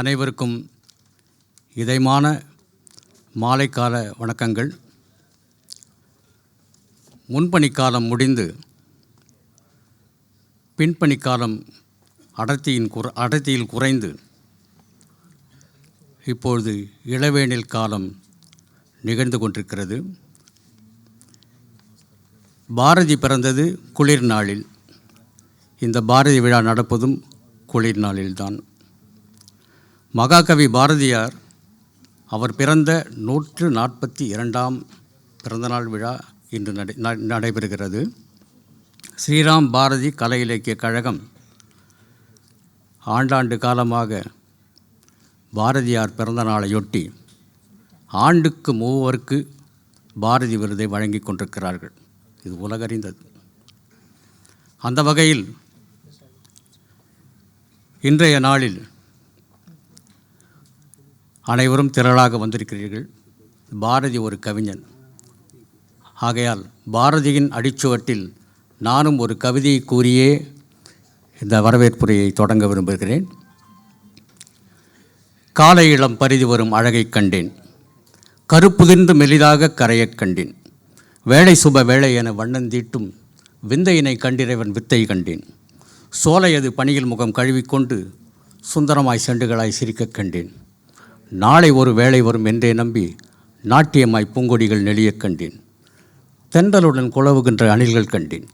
அனைவருக்கும் இதயமான மாலைக்கால வணக்கங்கள். முன்பணிக்காலம் முடிந்து பின்பணிக்காலம் அடர்த்தியின் குற அடர்த்தியில் குறைந்து இப்பொழுது இளவேனில் காலம் நிகழ்ந்து கொண்டிருக்கிறது. பாரதி பிறந்தது குளிர் நாளில். இந்த பாரதி விழா நடப்பதும் குளிர் நாளில்தான். மகாகவி பாரதியார் அவர் பிறந்த நூற்று நாற்பத்தி இரண்டாம் பிறந்தநாள் விழா இன்று நடை நடைபெறுகிறது. ஸ்ரீராம் பாரதி கலை இலக்கிய கழகம் ஆண்டாண்டு காலமாக பாரதியார் பிறந்த நாளையொட்டி ஆண்டுக்கு மூவருக்கு பாரதி விருதை வழங்கி கொண்டிருக்கிறார்கள். இது உலகறிந்தது. அந்த வகையில் இன்றைய நாளில் அனைவரும் திரளாக வந்திருக்கிறீர்கள். பாரதி ஒரு கவிஞன். ஆகையால் பாரதியின் அடிச்சுவட்டில் நானும் ஒரு கவிதையை கூறியே இந்த வரவேற்புரையை தொடங்க விரும்புகிறேன். காலை இளம் பரிதி வரும் அழகைக் கண்டேன். கருப்புதிர்ந்து மெலிதாக கரையக் கண்டேன். வேலை சுப வேலை என வண்ணந்தீட்டும் விந்தையினை கண்டிறைவன் வித்தை கண்டேன். சோலையது பணியில் முகம் கழுவிக்கொண்டு சுந்தரமாய் செண்டுகளாய் சிரிக்கக் கண்டேன். நாளை ஒரு வேளை வரும் என்றே நம்பி நாட்டியமாய் பூங்கொடிகள் நெளியக் கண்டேன். தென்றலுடன் குழவுகின்ற அணில்கள் கண்டேன்.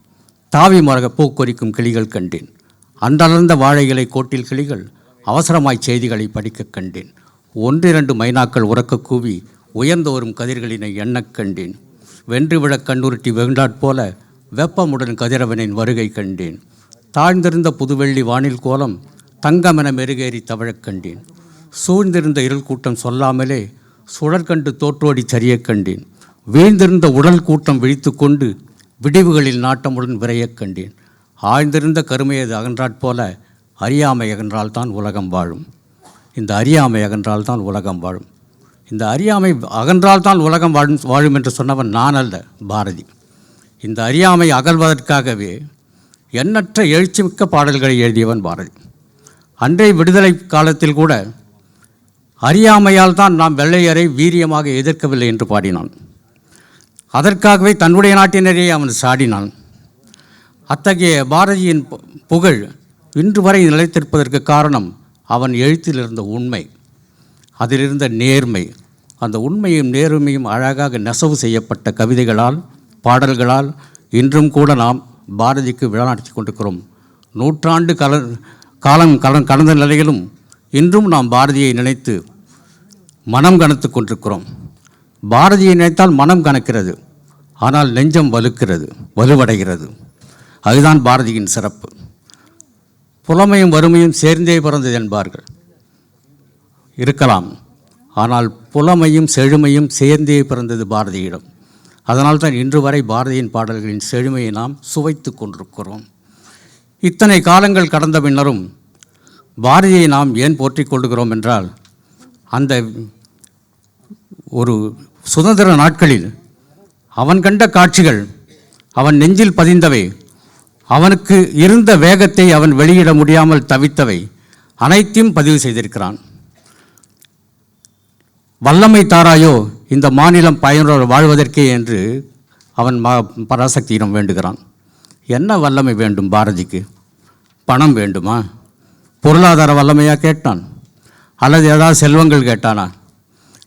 தாவி மரக பூக்கொறிக்கும் கிளிகள் கண்டேன். அன்றளர்ந்த வாழைகளை கோட்டில் கிளிகள் அவசரமாய் செய்திகளை படிக்கக் கண்டேன். ஒன்றிரண்டு மைனாக்கள் உறக்கக் கூவி உயர்ந்து வரும் கதிர்களினை எண்ணக் கண்டேன். வென்று விழக் கண்ணுருட்டி வெகுண்டாற்போல வெப்பமுடன் கதிரவனின் வருகை கண்டேன். தாழ்ந்திருந்த புதுவெள்ளி வானில் கோலம் தங்கமென மெருகேறி தவழக் கண்டேன். சூழ்ந்திருந்த இருள் கூட்டம் சொல்லாமலே சுழற்கண்டு தோற்றோடி சரியக் கண்டேன். வீழ்ந்திருந்த உடல் கூட்டம் விழித்துக்கொண்டு விடிவுகளில் நாட்டமுடன் விரையக் கண்டேன். ஆழ்ந்திருந்த கருமையது அகன்றாற் போல அறியாமை அகன்றால்தான் உலகம் வாழும். இந்த அறியாமை அகன்றால்தான் உலகம் வாழும். இந்த அறியாமை அகன்றால்தான் உலகம் வாழும் வாழும் என்று சொன்னவன் நான் அல்ல பாரதி. இந்த அறியாமை அகல்வதற்காகவே எண்ணற்ற எழுச்சிமிக்க பாடல்களை எழுதியவன் பாரதி. அன்றைய விடுதலை காலத்தில் கூட அறியாமையால் தான் நாம் வெள்ளையரை வீரியமாக எதிர்க்கவில்லை என்று பாடினான். அதற்காகவே தன்னுடைய நாட்டினரே அவன் சாடினான். அத்தகைய பாரதியின் பு- புகழ் இன்று வரை நிலைத்திருப்பதற்கு காரணம் அவன் எழுத்தில் இருந்த உண்மை. அதிலிருந்த நேர்மை. அந்த உண்மையும் நேர்மையும் அழகாக நெசவு செய்யப்பட்ட கவிதைகளால் பாடல்களால் இன்றும் கூட நாம் பாரதிக்கு விழா நடத்தி கொண்டிருக்கிறோம். நூற்றாண்டு கல காலம் கல கடந்த நிலையிலும் இன்றும் நாம் பாரதியை நினைத்து மனம் கணத்து கொண்டிருக்கிறோம். பாரதியை நினைத்தால் மனம் கணக்கிறது ஆனால் நெஞ்சம் வலுக்கிறது வலுவடைகிறது. அதுதான் பாரதியின் சிறப்பு. புலமையும் வறுமையும் சேர்ந்தே பிறந்தது என்பார்கள். இருக்கலாம். ஆனால் புலமையும் செழுமையும் சேர்ந்தே பிறந்தது பாரதியிடம். அதனால் தான் இன்று வரை பாரதியின் பாடல்களின் செழுமையை நாம் சுவைத்து கொண்டிருக்கிறோம். இத்தனை காலங்கள் கடந்த பின்னரும் பாரதியை நாம் ஏன் போற்றிக் கொள்கிறோம் என்றால் அந்த ஒரு சுதந்திர நாட்களில் அவன் கண்ட காட்சிகள் அவன் நெஞ்சில் பதிந்தவை அவனுக்கு இருந்த வேகத்தை அவன் வெளியிட முடியாமல் தவித்தவை அனைத்தையும் பதிவு செய்திருக்கிறான். வல்லமை தாராயோ இந்த மாநிலம் பயனர் வாழ்வதற்கே என்று அவன் ம பராசக்தியிடம் வேண்டுகிறான். என்ன வல்லமை வேண்டும் பாரதிக்கு? பணம் வேண்டுமா? பொருளாதார வல்லமையாக கேட்டான். அல்லது ஏதாவது செல்வங்கள் கேட்டானா?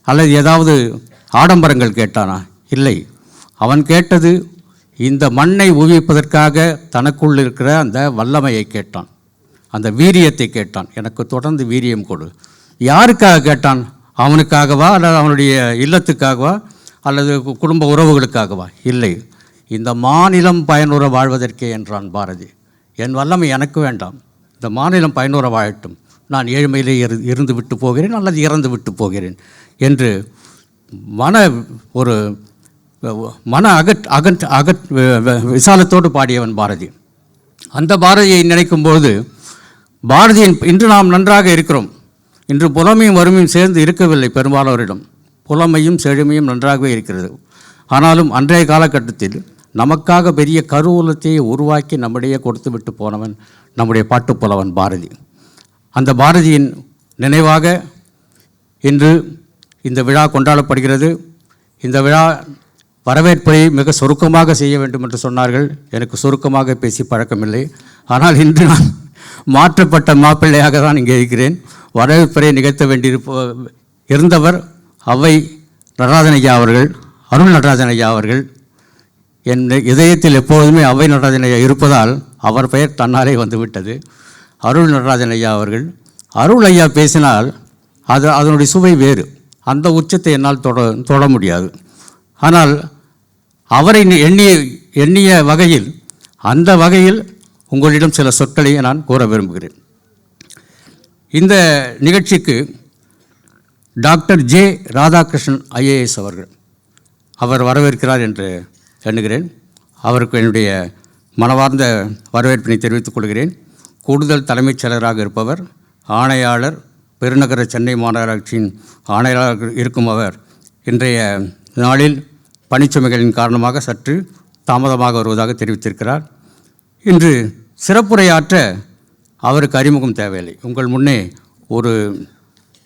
அல்லது ஏதாவது ஆடம்பரங்கள் கேட்டானா? இல்லை. அவன் கேட்டது இந்த மண்ணை ஊவிப்பதற்காக தனக்குள் இருக்கிற அந்த வல்லமையை கேட்டான். அந்த வீரியத்தை கேட்டான். எனக்கு தொடர்ந்து வீரியம் கொடு. யாருக்காக கேட்டான்? அவனுக்காகவா? அல்லது அவனுடைய இல்லத்துக்காகவா? அல்லது குடும்ப உறவுகளுக்காகவா? இல்லை. இந்த மாநிலம் பயனுற வாழ்வதற்கே என்றான் பாரதி. என் வல்லமை எனக்கு வேண்டாம். இந்த மாநிலம் பயனுற வாழட்டும். நான் ஏழ்மையிலே இரு இருந்து விட்டு போகிறேன் அல்லது இறந்து விட்டு போகிறேன் என்று மன ஒரு மன அகட் அகட் அகட் விசாலத்தோடு பாடியவன் பாரதி. அந்த பாரதியை நினைக்கும்போது பாரதியின் இன்று நாம் நன்றாக இருக்கிறோம். இன்று புலமையும் வறுமையும் சேர்ந்து இருக்கவில்லை பெரும்பாலோரிடம். புலமையும் செழுமையும் நன்றாகவே இருக்கிறது. ஆனாலும் அன்றைய காலகட்டத்தில் நமக்காக பெரிய கருவூலத்தை உருவாக்கி நம்மிடையே கொடுத்து விட்டு போனவன் நம்முடைய பாட்டுப்புலவன் பாரதி. அந்த பாரதியின் நினைவாக இன்று இந்த விழா கொண்டாடப்படுகிறது. இந்த விழா வரவேற்பை மிக சுருக்கமாக செய்ய வேண்டும் என்று சொன்னார்கள். எனக்கு சுருக்கமாக பேசி பழக்கமில்லை. ஆனால் இன்று நான் மாற்றப்பட்ட மாப்பிள்ளையாக தான் இங்கே இருக்கிறேன். வரவேற்பை நிகழ்த்த வேண்டியிருப்ப இருந்தவர் அவை நடராஜன் ஐயா அவர்கள் அருள் நடராஜன் ஐயா அவர்கள் என் இதயத்தில் எப்போதுமே அவை நடராஜன் ஐயா இருப்பதால் அவர் பெயர் தன்னாலே வந்துவிட்டது. அருள் நடராஜன் ஐயா அவர்கள். அருள் ஐயா பேசினால் அது அதனுடைய சுவை வேறு. அந்த உச்சத்தை என்னால் தொட தொட முடியாது. ஆனால் அவரை எண்ணிய எண்ணிய வகையில் அந்த வகையில் உங்களிடம் சில சொற்களை நான் கூற விரும்புகிறேன். இந்த நிகழ்ச்சிக்கு டாக்டர் ஜே ராதாகிருஷ்ணன் ஐஏஎஸ் அவர்கள் அவர் வரவேற்கிறார் என்று எண்ணுகிறேன் அவருக்கு என்னுடைய மனவார்ந்த வரவேற்பினை தெரிவித்துக் கொள்கிறேன். கூடுதல் தலைமைச் செயலராக இருப்பவர் ஆணையாளர் பெருநகர சென்னை மாநகராட்சியின் ஆணையாளர் இருக்கும் அவர். இன்றைய நாளில் பணிச்சுமைகளின் காரணமாக சற்று தாமதமாக வருவதாக தெரிவித்திருக்கிறார். இன்று சிறப்புரையாற்ற அவருக்கு அறிமுகம் தேவையில்லை. உங்கள் முன்னே ஒரு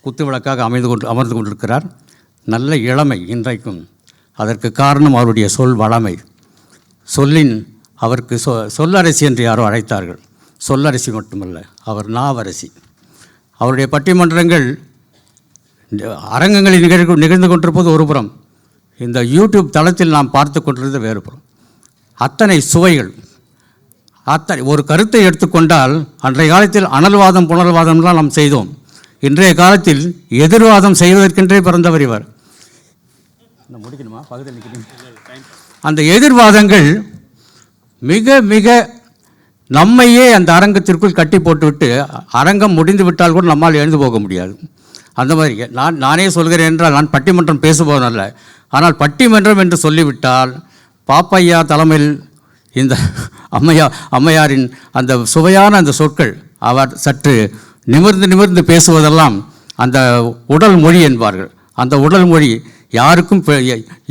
குத்து விளக்காக அமைந்து கொண்டு அமர்ந்து கொண்டிருக்கிறார். நல்ல இளமை இன்றைக்கும். அதற்கு காரணம் அவருடைய சொல் வளமை. சொல்லின் அவருக்கு சொ சொல்லரசி என்று யாரோ அழைத்தார்கள். சொல்லரசி மட்டுமல்ல அவர் நாவரசி. அவருடைய பட்டிமன்றங்கள் அரங்கங்களில் நிகழ் நிகழ்ந்து கொண்டிருப்பது ஒரு புறம் இந்த யூடியூப் தளத்தில் நாம் பார்த்து கொண்டிருந்த வேறு புறம். அத்தனை சுவைகள். அத்தனை ஒரு கருத்தை எடுத்துக்கொண்டால் அன்றைய காலத்தில் அனல்வாதம் புனல்வாதம்லாம் நாம் செய்தோம். இன்றைய காலத்தில் எதிர்வாதம் செய்வதற்கென்றே பிறந்தவர் இவர். நான் முடிக்கணுமா? பகுதியில் அந்த எதிர்வாதங்கள் மிக மிக நம்மையே அந்த அரங்கத்திற்குள் கட்டி போட்டுவிட்டு அரங்கம் முடிந்து விட்டால் கூட நம்மால் எழுந்து போக முடியாது. அந்த மாதிரி நான் நானே சொல்கிறேன் என்றால் நான் பட்டிமன்றம் பேசுபவன் அல்ல ஆனால் பட்டிமன்றம் என்று சொல்லிவிட்டால் பாப்பையா தலைமையில் இந்த அம்மையா அம்மையாரின் அந்த சுவையான அந்த சொற்கள் அவர் சற்று நிமிர்ந்து நிமிர்ந்து பேசுவதெல்லாம் அந்த உடல் மொழி என்பார்கள். அந்த உடல் மொழி யாருக்கும்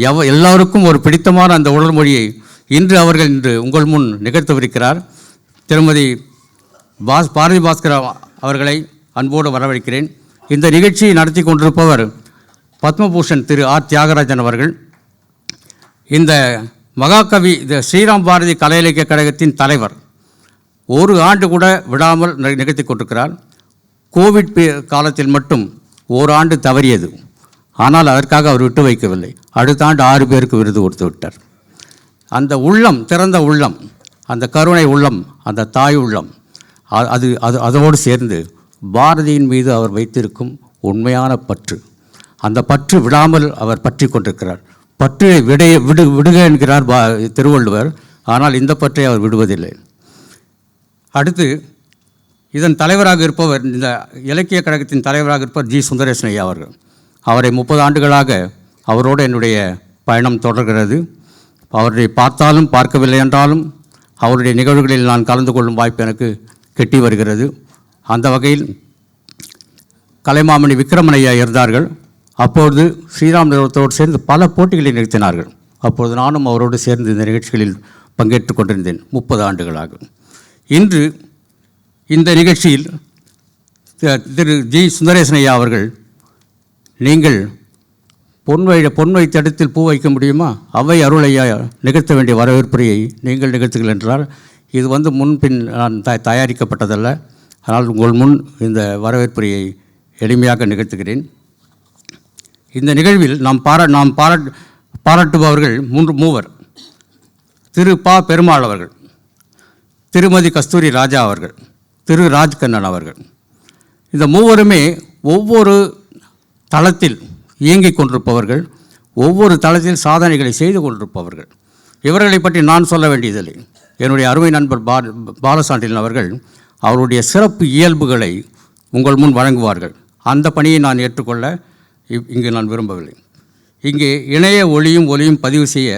எவ எல்லாருக்கும் ஒரு பிடித்தமான அந்த உடல் மொழியை இன்று அவர்கள் இன்று உங்கள் முன் நிகழ்த்தவிருக்கிறார். திருமதி பாஸ் பாரதி பாஸ்கர் அவர்களை அன்போடு வரவழைக்கிறேன். இந்த நிகழ்ச்சியை நடத்தி கொண்டிருப்பவர் பத்மபூஷன் திரு ஆர். தியாகராஜன் அவர்கள். இந்த மகாகவி இந்த ஸ்ரீராம் பாரதி கலை இலக்கிய கழகத்தின் தலைவர். ஒரு ஆண்டு கூட விடாமல் நிகழ்த்தி கொண்டிருக்கிறார். கோவிட் காலத்தில் மட்டும் ஓராண்டு தவறியது. ஆனால் அதற்காக அவர் விட்டு வைக்கவில்லை. அடுத்த ஆண்டு ஆறு பேருக்கு விருது கொடுத்து விட்டார். அந்த உள்ளம் திறந்த உள்ளம் அந்த கருணை உள்ளம் அந்த தாய் உள்ளம் அது அது அதோடு சேர்ந்து பாரதியின் மீது அவர் வைத்திருக்கும் உண்மையான பற்று. அந்த பற்று விடாமல் அவர் பற்றி கொண்டிருக்கிறார். பற்றை விடைய விடு விடுக என்கிறார் பா திருவள்ளுவர். ஆனால் இந்த பற்றை அவர் விடுவதில்லை. அடுத்து இதன் தலைவராக இருப்பவர் இந்த இலக்கிய கழகத்தின் தலைவராக இருப்பவர் ஜி. சுந்தரேசன் ஐயா அவர்கள். அவரை முப்பது ஆண்டுகளாக அவரோடு என்னுடைய பயணம் தொடர்கிறது. அவரை பார்த்தாலும் பார்க்கவில்லை என்றாலும் அவருடைய நிகழ்வுகளில் நான் கலந்து கொள்ளும் வாய்ப்பு எனக்கு கிட்டி வருகிறது. அந்த வகையில் கலைமாமணி விக்ரமனையா இருந்தார்கள். அப்பொழுது ஸ்ரீராம் நிறுவனத்தோடு சேர்ந்து பல போட்டிகளை நிறுத்தினார்கள் அப்பொழுது நானும் அவரோடு சேர்ந்து இந்த நிகழ்ச்சிகளில் பங்கேற்று கொண்டிருந்தேன் முப்பது ஆண்டுகளாக. இன்று இந்த நிகழ்ச்சியில் திரு ஜி. சுந்தரேசனையா அவர்கள் நீங்கள் பொன் வை பொன் வைத்த பூ வைக்க முடியுமா? அவை அருளையா நிகழ்த்த வேண்டிய வரவேற்புரையை நீங்கள் நிகழ்த்துங்கள் என்றால் இது வந்து முன்பின் நான் த தயாரிக்கப்பட்டதல்ல. ஆனால் உங்கள் முன் இந்த வரவேற்புரையை எளிமையாக நிகழ்த்துகிறேன். இந்த நிகழ்வில் நாம் பாரா நாம் பாராட் பாராட்டுபவர்கள் மூன்று மூவர். திரு பா. பெருமாள் அவர்கள் திருமதி கஸ்தூரி ராஜா அவர்கள் திரு ராஜ்கண்ணன் அவர்கள். இந்த மூவருமே ஒவ்வொரு தளத்தில் இயங்கிக் கொண்டிருப்பவர்கள் ஒவ்வொரு தளத்தில் சாதனைகளை செய்து கொண்டிருப்பவர்கள். இவர்களை பற்றி நான் சொல்ல வேண்டியதில்லை. என்னுடைய அருமை நண்பர் பா பாலசாண்டிலன் அவர்கள் அவருடைய சிறப்பு இயல்புகளை உங்கள் முன் வழங்குவார்கள். அந்த பணியை நான் ஏற்றுக்கொள்ள இங்கு நான் விரும்பவில்லை. இங்கே இணைய ஒளியும் ஒலியும் பதிவு செய்ய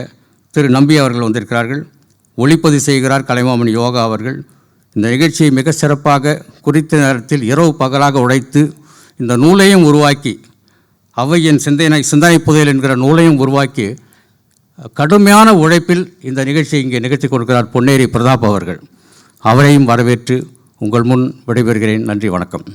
திரு நம்பி அவர்கள் வந்திருக்கிறார்கள். ஒளிப்பதிவு செய்கிறார் கலைமாமணி யோகா அவர்கள். இந்த நிகழ்ச்சியை மிக சிறப்பாக குறித்த நேரத்தில் இரவு பகலாக உழைத்து இந்த நூலையும் உருவாக்கி அவையின் சிந்தனை சிந்தனை புதையல் என்கிற நூலையும் உருவாக்கி கடுமையான உழைப்பில் இந்த நிகழ்ச்சியை இங்கே நிகழ்த்தி கொடுக்கிறார் பொன்னேரி பிரதாப் அவர்கள். அவரையும் வரவேற்று உங்கள் முன் விடைபெறுகிறேன். நன்றி வணக்கம்.